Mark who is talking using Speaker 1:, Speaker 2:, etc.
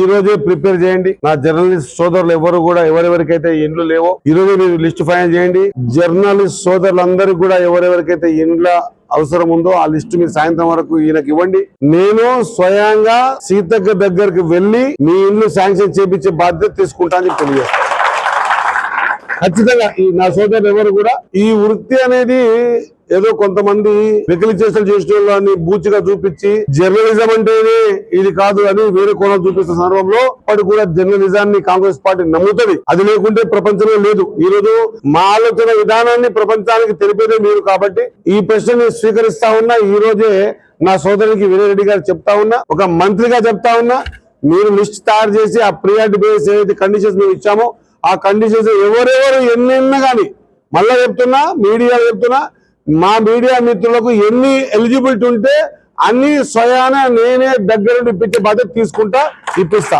Speaker 1: ఈ రోజే ప్రిపేర్ చేయండి. నా జర్నలిస్ట్ సోదరులు ఎవరు కూడా ఎవరెవరికైతే ఇండ్లు లేవో ఈ రోజు మీరు లిస్ట్ ఫైనల్ చేయండి. జర్నలిస్ట్ సోదరులందరికీ కూడా ఎవరెవరికైతే ఇండ్ల అవసరం ఉందో ఆ లిస్ట్ మీరు సాయంత్రం వరకు ఈయనకి ఇవ్వండి. నేను స్వయంగా సీతక్క దగ్గరికి వెళ్ళి మీ ఇల్లు శాంక్షన్ చేపించే బాధ్యత తీసుకుంటానని తెలియజేస్తాను ఖచ్చితంగా ఈ నా సోదరులు ఎవరు కూడా ఈ వృత్తి అనేది ఏదో కొంతమంది వెకిలి చేసలు చేసిన వాళ్ళని బూచిగా చూపించి జర్నలిజం అంటేనే ఇది కాదు అని వేరే కోణం చూపిస్తున్న సందర్భంలో అప్పటి కూడా జర్నలిజాన్ని కాంగ్రెస్ పార్టీ నమ్ముతుంది. అది లేకుంటే ప్రపంచంలో లేదు. ఈ రోజు మా ఆలోచన విధానాన్ని ప్రపంచానికి తెలిపేదే మీరు కాబట్టి ఈ ప్రశ్నని స్వీకరిస్తా ఉన్నా ఈ రోజే నా సోదరునికి వినయరెడ్డి గారు చెప్తా ఉన్నా ఒక మంత్రిగా చెప్తా ఉన్నా మీరు లిస్ట్ తయారు చేసి ఆ ప్రియారిటీ బేస్ ఏదైతే కండిషన్స్ మేము ఇచ్చామో ఆ కండిషన్స్ ఎవరెవరు ఎన్నెన్న కానీ మళ్ళా చెప్తున్నా మీడియా చెప్తున్నా మా మీడియా మిత్రులకు ఎన్ని ఎలిజిబిలిటీ ఉంటే అన్ని స్వయాన నేనే దగ్గర నుండి ఇప్పించే బాధ్యత తీసుకుంటా ఇప్పిస్తా.